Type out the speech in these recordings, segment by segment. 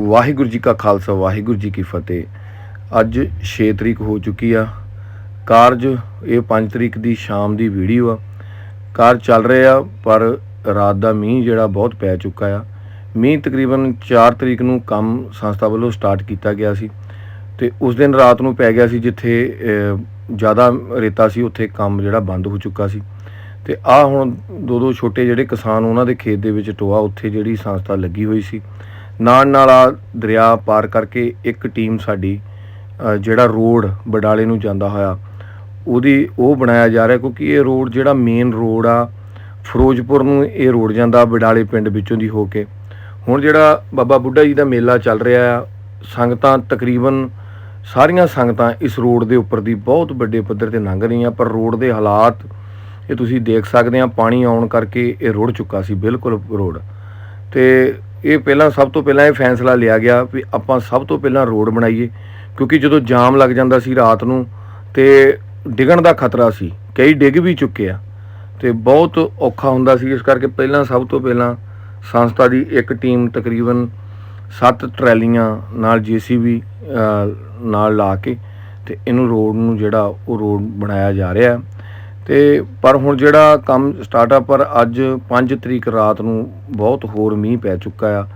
ਵਾਹਿਗੁਰੂ ਜੀ ਕਾ ਖਾਲਸਾ, ਵਾਹਿਗੁਰੂ ਜੀ ਕੀ ਫਤਿਹ। ਅੱਜ 6 ਤਰੀਕ ਹੋ ਚੁੱਕੀ ਆ। ਕਾਰਜ, ਇਹ 5 ਤਰੀਕ ਦੀ ਸ਼ਾਮ ਦੀ ਵੀਡੀਓ ਆ। ਕਾਰ ਚੱਲ ਰਿਹਾ ਪਰ ਰਾਤ ਦਾ ਮੀਂਹ ਜਿਹੜਾ ਬਹੁਤ ਪੈ ਚੁੱਕਾ ਆ। ਮੀਂਹ ਤਕਰੀਬਨ 4 ਤਰੀਕ ਨੂੰ ਕੰਮ ਸੰਸਥਾ ਵੱਲੋਂ ਸਟਾਰਟ ਕੀਤਾ ਗਿਆ ਸੀ। ਤੇ ਉਸ ਦਿਨ ਰਾਤ ਨੂੰ ਪੈ ਗਿਆ ਸੀ, ਜਿੱਥੇ ਜ਼ਿਆਦਾ ਰੇਤਾ ਸੀ, ਉੱਥੇ ਕੰਮ ਜਿਹੜਾ ਬੰਦ ਹੋ ਚੁੱਕਾ ਸੀ। ਤੇ ਆ ਹੁਣ ਦੋ ਦੋ ਛੋਟੇ ਜਿਹੜੇ ਕਿਸਾਨ ਉਹਨਾਂ ਦੇ ਖੇਤ ਦੇ ਵਿੱਚ ਟੋਆ, ਉੱਥੇ ਜਿਹੜੀ ਸੰਸਥਾ ਲੱਗੀ ਹੋਈ ਸੀ। ਨਾਲ ਨਾਲ ਆ ਦਰਿਆ ਪਾਰ ਕਰਕੇ ਇੱਕ ਟੀਮ ਸਾਡੀ ਜਿਹੜਾ ਰੋਡ ਬਡਾਲੇ ਨੂੰ ਜਾਂਦਾ ਹੋਇਆ, ਉਹਦੀ ਉਹ ਬਣਾਇਆ ਜਾ ਰਿਹਾ ਕਿਉਂਕਿ ਇਹ ਰੋਡ ਜਿਹੜਾ ਮੇਨ ਰੋਡ ਆ, ਫਿਰੋਜ਼ਪੁਰ ਨੂੰ ਇਹ ਰੋਡ ਜਾਂਦਾ ਬਡਾਲੇ ਪਿੰਡ ਵਿੱਚੋਂ ਦੀ ਹੋ ਕੇ। ਹੁਣ ਜਿਹੜਾ ਬਾਬਾ ਬੁੱਢਾ ਜੀ ਦਾ ਮੇਲਾ ਚੱਲ ਰਿਹਾ ਆ, ਸੰਗਤਾਂ ਤਕਰੀਬਨ ਸਾਰੀਆਂ ਸੰਗਤਾਂ ਇਸ ਰੋਡ ਦੇ ਉੱਪਰ ਦੀ ਬਹੁਤ ਵੱਡੇ ਪੱਧਰ ਤੇ ਲੰਘ ਰਹੀਆਂ, ਪਰ ਰੋਡ ਦੇ ਹਾਲਾਤ ਇਹ ਤੁਸੀਂ ਦੇਖ ਸਕਦੇ ਆ, ਪਾਣੀ ਆਉਣ ਕਰਕੇ ਇਹ ਰੁੜ ਚੁੱਕਾ ਸੀ, ਬਿਲਕੁਲ ਰੋਡ। ਤੇ ਇਹ ਪਹਿਲਾਂ ਸਭ ਤੋਂ ਪਹਿਲਾਂ ਇਹ ਫੈਸਲਾ ਲਿਆ ਗਿਆ ਵੀ ਆਪਾਂ ਸਭ ਤੋਂ ਪਹਿਲਾਂ ਰੋਡ ਬਣਾਈਏ, ਕਿਉਂਕਿ ਜਦੋਂ ਜਾਮ ਲੱਗ ਜਾਂਦਾ ਸੀ ਰਾਤ ਨੂੰ ਤੇ ਡਿੱਗਣ ਦਾ ਖਤਰਾ ਸੀ, ਕਈ ਡਿੱਗ ਵੀ ਚੁੱਕੇ ਆ ਤੇ ਬਹੁਤ ਔਖਾ ਹੁੰਦਾ ਸੀ, ਇਸ ਕਰਕੇ ਪਹਿਲਾਂ ਸਭ ਤੋਂ ਪਹਿਲਾਂ ਸੰਸਥਾ ਦੀ ਇੱਕ ਟੀਮ ਤਕਰੀਬਨ 7 ਟਰੈਲੀਆਂ ਨਾਲ ਜੀਸੀਬੀ ਨਾਲ ਲਾ ਕੇ ਤੇ ਇਹਨੂੰ ਰੋਡ ਨੂੰ ਜਿਹੜਾ ਉਹ ਰੋਡ ਬਣਾਇਆ ਜਾ ਰਿਹਾ। ਤੇ ਪਰ ਹੁਣ ਜਿਹੜਾ ਕੰਮ ਸਟਾਰਟ ਆ ਪਰ ਅੱਜ 5 ਤਰੀਕ ਰਾਤ ਨੂੰ ਬਹੁਤ ਹੋਰ ਮੀਂਹ ਪੈ ਚੁੱਕਾ ਆ।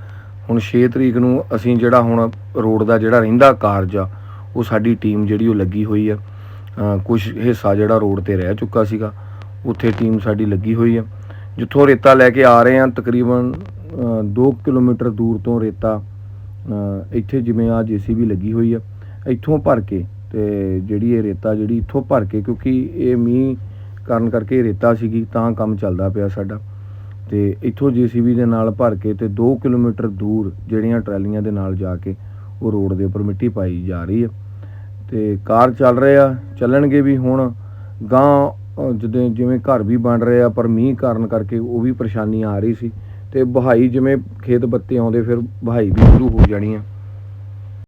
ਹੁਣ 6 ਤਰੀਕ ਨੂੰ ਅਸੀਂ ਜਿਹੜਾ ਹੁਣ ਰੋਡ ਦਾ ਜਿਹੜਾ ਰਹਿੰਦਾ ਕਾਰਜ ਆ, ਉਹ ਸਾਡੀ ਟੀਮ ਜਿਹੜੀ ਉਹ ਲੱਗੀ ਹੋਈ ਆ। ਕੁਝ ਹਿੱਸਾ ਜਿਹੜਾ ਰੋਡ ਤੇ ਰਹਿ ਚੁੱਕਾ ਸੀਗਾ, ਉੱਥੇ ਟੀਮ ਸਾਡੀ ਲੱਗੀ ਹੋਈ ਆ। ਜਿੱਥੋਂ ਰੇਤਾ ਲੈ ਕੇ ਆ ਰਹੇ ਆ, ਤਕਰੀਬਨ 2 ਕਿਲੋਮੀਟਰ ਦੂਰ ਤੋਂ ਰੇਤਾ ਇੱਥੇ ਜਿਵੇਂ ਆ ਜੀਸੀਬੀ ਲੱਗੀ ਹੋਈ ਆ, ਇੱਥੋਂ ਭਰ ਕੇ ਤੇ ਜਿਹੜੀ ਇਹ ਰੇਤਾ ਜਿਹੜੀ ਇੱਥੋਂ ਭਰ ਕੇ ਕਿਉਂਕਿ ਇਹ ਮੀਂਹ ਕਾਰਨ ਕਰਕੇ ਰੇਤਾ ਸੀਗੀ, ਤਾਂ ਕੰਮ ਚੱਲਦਾ ਪਿਆ ਸਾਡਾ। ਤੇ ਇੱਥੋਂ ਜੀਸੀਬੀ ਦੇ ਨਾਲ ਭਰ ਕੇ ਤੇ 2 ਕਿਲੋਮੀਟਰ ਦੂਰ ਜਿਹੜੀਆਂ ਟਰਾਲੀਆਂ ਦੇ ਨਾਲ ਜਾ ਕੇ ਉਹ ਰੋਡ ਦੇ ਉੱਪਰ ਮਿੱਟੀ ਪਾਈ ਜਾ ਰਹੀ ਹੈ ਤੇ ਕਾਰ ਚੱਲ ਰਹੇ ਆ, ਚੱਲਣਗੇ ਵੀ ਹੁਣ। ਗਾਂ ਜਦੋਂ ਜਿਵੇਂ ਘਰ ਵੀ ਬਣ ਰਹੇ ਆ, ਪਰ ਮੀਂਹ ਕਾਰਨ ਕਰਕੇ ਉਹ ਵੀ ਪਰੇਸ਼ਾਨੀ ਆ ਰਹੀ ਸੀ। ਤੇ ਬਹਾਈ ਜਿਵੇਂ ਖੇਤ ਬੱਤੇ ਆਉਂਦੇ, ਫਿਰ ਬਹਾਈ ਵੀ ਸ਼ੁਰੂ ਹੋ ਜਾਣੀ ਆ।